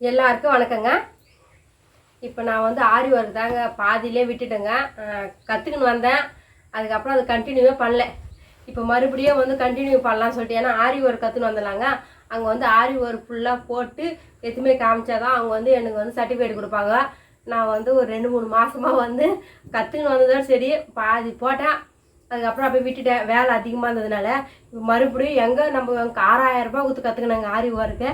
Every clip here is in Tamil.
எல்லாருக்கும் வணக்கங்க. இப்போ நான் வந்து ஆரி ஒர்க் தாங்க பாதியிலே விட்டுட்டேங்க. கற்றுக்கின்னு வந்தேன். அதுக்கப்புறம் அது கண்டினியூவே பண்ணல. இப்போ மறுபடியும் வந்து கண்டினியூ பண்ணலாம்னு சொல்லிட்டு ஏன்னா ஆரி ஒர்க் கற்றுன்னு வந்துடலாங்க அங்கே வந்து ஆரி ஒர்க் ஃபுல்லாக போட்டு எதுவுமே காமிச்சாதான் அவங்க வந்து எனக்கு வந்து சர்டிஃபிகேட் கொடுப்பாங்க. நான் வந்து ஒரு ரெண்டு மூணு மாதமாக வந்து கற்றுக்கின்னு வந்ததோட சரி பாதி போட்டேன். அதுக்கப்புறம் அப்படியே விட்டுட்டேன். வேலை அதிகமாக இருந்ததுனால மறுபடியும் எங்கே நம்ம ஆறாயிரம் ரூபாய் கொடுத்து கற்றுக்கினாங்க ஆரி ஒர்க்கு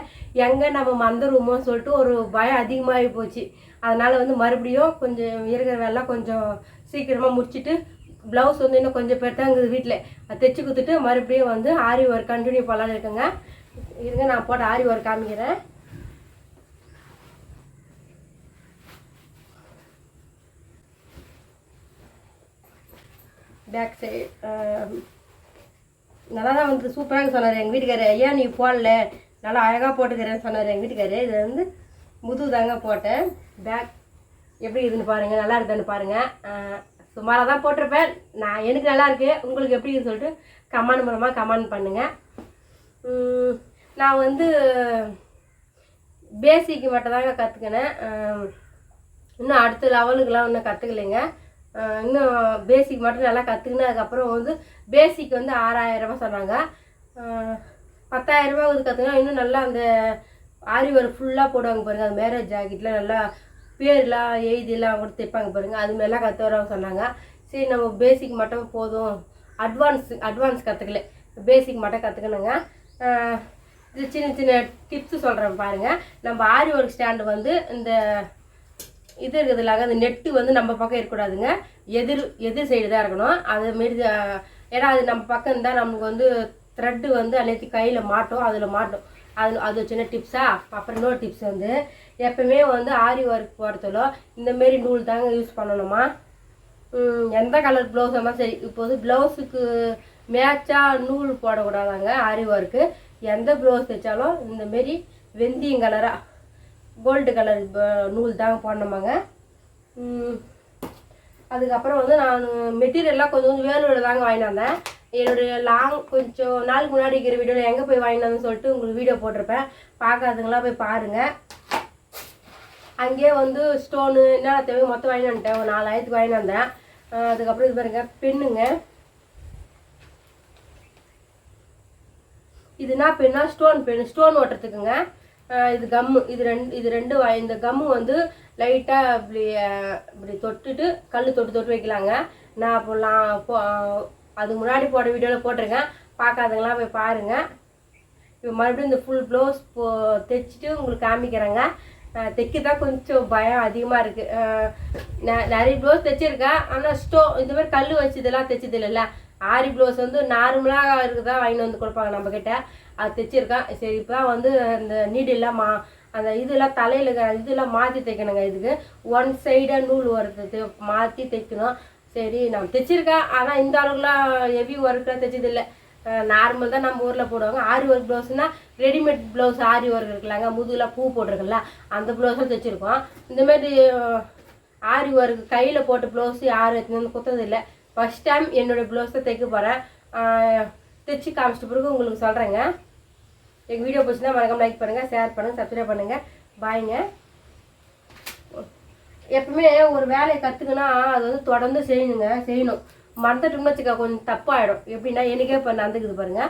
எங்கே நம்ம மறந்துடுவோமோ சொல்லிட்டு ஒரு பயம் அதிகமாகி போச்சு. அதனால் வந்து மறுபடியும் கொஞ்சம் இருக்கிற வேலை கொஞ்சம் சீக்கிரமாக முடிச்சுட்டு ப்ளவுஸ் வந்து இன்னும் கொஞ்சம் பேர் தான் இருக்குது வீட்டில் அதை தைச்சி கொடுத்துட்டு மறுபடியும் வந்து ஆரி ஒர்க் கண்டினியூ பண்ணலான்னு இருக்கேங்க. இருங்க நான் போட்ட ஆரி ஒர்க் காமிக்கிறேன். பேக் சைடு um, நல்லா தான் வந்து சூப்பராக சொன்னார் எங்கள் வீட்டுக்காரர் ஐயா நீ போடல. நல்லா அழகாக போட்டுக்கிறேன்னு சொன்னார் எங்கள் வீட்டுக்காரர் இது வந்து முது தாங்க போட்டேன். பேக் எப்படி இருக்குன்னு பாருங்கள் நல்லா இருக்குதுன்னு பாருங்கள் சுமாராக தான் போட்டிருப்பேன். நான் எனக்கு நல்லாயிருக்கு உங்களுக்கு எப்படி இருக்குன்னு சொல்லிட்டு கமெண்ட் மூலமாக கமெண்ட் பண்ணுங்கள் நான் வந்து பேசிக்கு மட்டும் தாங்க கற்றுக்கினேன் இன்னும் அடுத்த லெவலுக்கெலாம் இன்னும் கற்றுக்கலைங்க இன்னும் பேசிக் மட்டும் நல்லா கற்றுக்கினதுக்கப்புறம் வந்து பேசிக் வந்து ஆறாயிரரூபா சொன்னாங்க. பத்தாயிரரூபா வந்து கற்றுக்கினா இன்னும் நல்லா அந்த ஆரி ஒர்க் ஃபுல்லாக போடுவாங்க பாருங்கள் அது மேரேஜ் ஜாக்கெட்டில் நல்லா பேர்லாம் எழுதிலாம் கூட தைப்பாங்க பாருங்கள் அது மாதிரிலாம் கற்று வரவங்க சொன்னாங்க. சரி நம்ம பேசிக் மட்டும் போதும். அட்வான்ஸ் அட்வான்ஸ் கற்றுக்கல பேசிக் மட்டும் கற்றுக்கணுங்க இது சின்ன சின்ன டிப்ஸு சொல்கிறேன் பாருங்கள் நம்ம ஆரி ஒர்க் ஸ்டாண்டு வந்து இந்த இது இருக்கிறதுலாக அந்த நெட்டு வந்து நம்ம பக்கம் இருக்கக்கூடாதுங்க. எதிர் எதிர் சைடு தான் இருக்கணும். அது மாரி தான் ஏன்னா அது நம்ம பக்கம் இருந்தால் நமக்கு வந்து த்ரெட்டு வந்து அன்னைக்கு கையில் மாட்டோம் அதில் மாட்டோம். அது அது சின்ன டிப்ஸா அப்புறம் இன்னொரு டிப்ஸ் வந்து எப்பவுமே வந்து ஆரி ஒர்க் போடுறதுல இந்தமாரி நூல் தாங்க யூஸ் பண்ணணுமா? எந்த கலர் ப்ளவுஸ் இருந்தாலும் சரி. இப்போ வந்து ப்ளவுஸுக்கு மேட்சாக நூல் போடக்கூடாதாங்க ஆரி ஒர்க்கு எந்த ப்ளவுஸ் தைச்சாலும் இந்த மாரி வெந்தயம் கலராக கோல்டு கலர் நூல் தாங்க போடணுமாங்க. ம், அதுக்கப்புறம் வந்து நான் மெட்டீரியல்லாம் கொஞ்சம் கொஞ்சம் வேலூரில் தாங்க வாங்கிட்டு வந்தேன். என்னுடைய லாங் கொஞ்சம் நாளுக்கு முன்னாடி இருக்கிற வீடியோவில் எங்கே போய் வாங்கினாங்கன்னு சொல்லிட்டு உங்களுக்கு வீடியோ போட்டிருப்பேன். பார்க்காதவங்களாம் போய் பாருங்கள் அங்கேயே வந்து ஸ்டோனு என்னென்ன தேவை மொத்தம் வாங்கினான்ட்டேன் வந்துட்டேன். ஒரு நாலாயிரத்துக்கு வாங்கிட்டு வந்தேன். அதுக்கப்புறம் இது பாருங்க பெண்ணுங்க இது என்ன பெண்ணா ஸ்டோன் பென் ஸ்டோன் ஓட்டுறதுக்குங்க. இது கம்மு இது ரெண்டு இது ரெண்டு இந்த கம்மு வந்து லைட்டாக இப்படி இப்படி தொட்டுட்டு கல் தொட்டு தொட்டு வைக்கலாங்க. நான் அப்போ அதுக்கு முன்னாடி போட வீடியோவில் போட்டிருக்கேன் பார்க்காதவங்களாம் போய் பாருங்கள் இப்போ மறுபடியும் இந்த ஃபுல் ப்ளவுஸ் போ தைச்சிட்டு உங்களுக்கு காமிக்கிறேங்க. தைக்க தான் கொஞ்சம் பயம் அதிகமாக இருக்குது நிறைய ப்ளவுஸ் தைச்சிருக்கேன். ஆனால் ஸ்டோ இந்த மாதிரி கல் வச்சு இதெல்லாம் தைச்சது இல்லைல்ல ஆரி ப்ளவுஸ் வந்து நார்மலாக இருக்குதா வாங்கிட்டு வந்து கொடுப்பாங்க நம்மக்கிட்ட அது தைச்சிருக்கேன் சரி இப்போ தான் வந்து அந்த நீடெல்லாம் மா அந்த இதெல்லாம் தலையில் இருக்கிற இதெல்லாம் மாற்றி தைக்கணுங்க இதுக்கு. ஒன் சைடாக நூல் வருது மாற்றி தைக்கணும். சரி நான் தைச்சிருக்கேன் ஆனால் இந்த அளவுக்குலாம் ஹெவி ஒர்க்கெலாம் தைச்சதில்லை. நார்மல் தான் நம்ம ஊரில் போடுவாங்க. ஆரி ஒர்க் ப்ளவுஸ்னா ரெடிமேட் ப்ளவுஸ் ஆரி ஒர்க் இருக்கலாங்க முதுகில் பூ போட்டிருக்குல்ல அந்த ப்ளவுஸும் தைச்சிருக்கோம். இந்தமாரி ஆரி ஒர்க் கையில் போட்டு ப்ளவுஸ் யாரும் எடுத்துன்னு வந்து ஃபஸ்ட் டைம் என்னோடய ப்ளவுஸை தைக்க போகிறேன் தைச்சி காமிச்சிட்ட பிறகு உங்களுக்கு சொல்கிறேங்க எங்கள் வீடியோ பிடிச்சிருந்தா மறக்காம லைக் பண்ணுங்கள் ஷேர் பண்ணுங்கள் சப்ஸ்கிரைப் பண்ணுங்கள் பாய்ங்க எப்பவுமே ஒரு வேலையை கற்றுக்குன்னா அது வந்து தொடர்ந்து செய்யணுங்க செய்யணும். மறந்துட்டோம்னு வச்சுக்க கொஞ்சம் தப்பாயிடும். எப்படின்னா எனக்கே இப்போ நடந்துக்குது பாருங்க.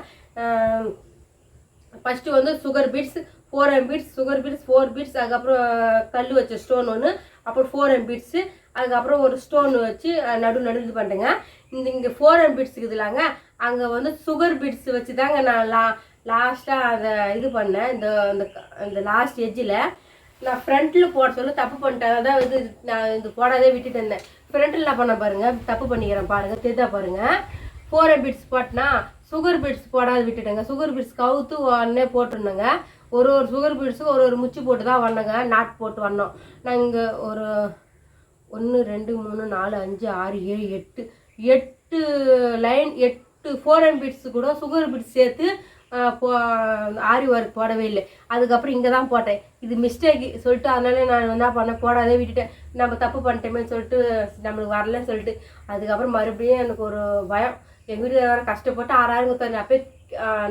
ஃபஸ்ட்டு வந்து sugar beads four M beads sugar beads four beads அதுக்கப்புறம் கல் வச்ச ஸ்டோன் ஒன்று அப்புறம் ஃபோர் எம் பீட்ஸு அதுக்கப்புறம் ஒரு ஸ்டோன் வச்சு நடு நடு இது பண்ணுங்க இந்த இங்கே ஃபோர் எம் பீட்ஸ் இருக்குதுலாங்க அங்கே வந்து சுகர் பீட்ஸ் வச்சு தாங்க நான் லா லாஸ்ட்டாக அதை இது பண்ணேன். இந்த அந்த அந்த லாஸ்ட் எஜ்ஜில் நான் ஃப்ரண்ட்டில் போட சொல்ல தப்பு பண்ணிட்டேன். அதான் இது நான் இது போடாதே விட்டுட்டு இருந்தேன். ஃப்ரண்ட்டில் நான் பண்ண பாருங்கள் தப்பு பண்ணிக்கிறேன் பாருங்கள் தெரிதா பாருங்கள் ஃபோர் எம் பீட்ஸ் போட்டினா சுகர் பீட்ஸ் போடாது விட்டுட்டேங்க. சுகர் பீட்ஸ் கவுத்து உடனே போட்டுருந்தேங்க ஒரு ஒரு சுகர் பீட்ஸுக்கு ஒரு ஒரு முச்சு போட்டு தான் வந்தேங்க. நாட் போட்டு வந்தோம். நான் இங்கே ஒரு ஒன்று ரெண்டு மூணு நாலு அஞ்சு ஆறு ஏழு எட்டு எட்டு லைன் எட்டு ஃபோர் அண்ட் பீட்ஸு கூட சுகர் பீட்ஸ் சேர்த்து போ ஆரி ஒர்க் போடவே இல்லை. அதுக்கப்புறம் இங்கே தான் போட்டேன். இது மிஸ்டேக் சொல்லிட்டு அதனால நான் என்ன பண்ணேன்? போடாதே விட்டுட்டேன். நம்ம தப்பு பண்ணிட்டோமேன்னு சொல்லிட்டு நம்மளுக்கு வரலன்னு சொல்லிட்டு. அதுக்கப்புறம் மறுபடியும் எனக்கு ஒரு பயம். எங்கள் வீட்டுக்கு கஷ்டப்பட்டு ஆறாயிரம் கொடுத்தாரு. அப்போ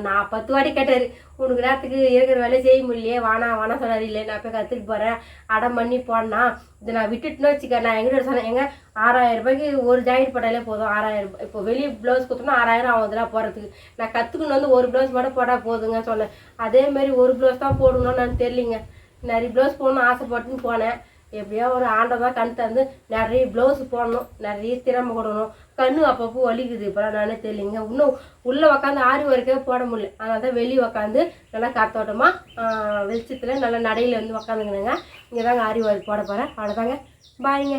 நான் பத்து வாட்டி கேட்டார் உனக்கு நேரத்துக்கு இருக்கிற வேலையை செய்ய முடியலையே வானா வானா சொன்னார் இல்லை நான் போய் கற்றுட்டு போகிறேன் அடம் பண்ணி போனா இதை நான் விட்டுட்டுன்னு வச்சுக்க நான் எங்கிட்ட சொன்னேன் எங்க ஆறாயிரம் ரூபாய்க்கு ஒரு ஜாக்கெட் போட்டாலே போதும் ஆறாயிரம் ரூபாய் இப்போ வெளியே ப்ளவுஸ் கொடுத்தோம்னா ஆறாயிரம் ஆகும் அதெல்லாம் போடுறதுக்கு நான் கற்றுக்கணும் வந்து ஒரு ப்ளவுஸ் மட்டும் போட்டால் போதுங்க சொன்னேன். அதே மாதிரி ஒரு ப்ளவுஸ் தான் போடணும்னு நான் தெரியலிங்க. நிறைய ப்ளவுஸ் போடணும்னு ஆசைப்பட்டுன்னு போனேன். எப்படியோ ஒரு ஆண்டவன் கண் தந்து நிறைய ப்ளவுஸ் போடணும் நிறைய திறமை கொடுக்கணும். கண்ணு அப்பப்போ வலிக்குது. இப்போலாம் நானே தெரியலிங்க. இன்னும் உள்ளே உக்காந்து ஆரி வரைக்கும் போட முடியல. அதனால தான் வெளியே உக்காந்து நல்லா காத்தோட்டமாக வெளிச்சத்தில் நல்லா நடையில் வந்து உக்காந்துக்கணுங்க இங்கே தாங்க ஆரி ஒர்க் போட போகிறேன் அவ்வளோதாங்க பாய்ங்க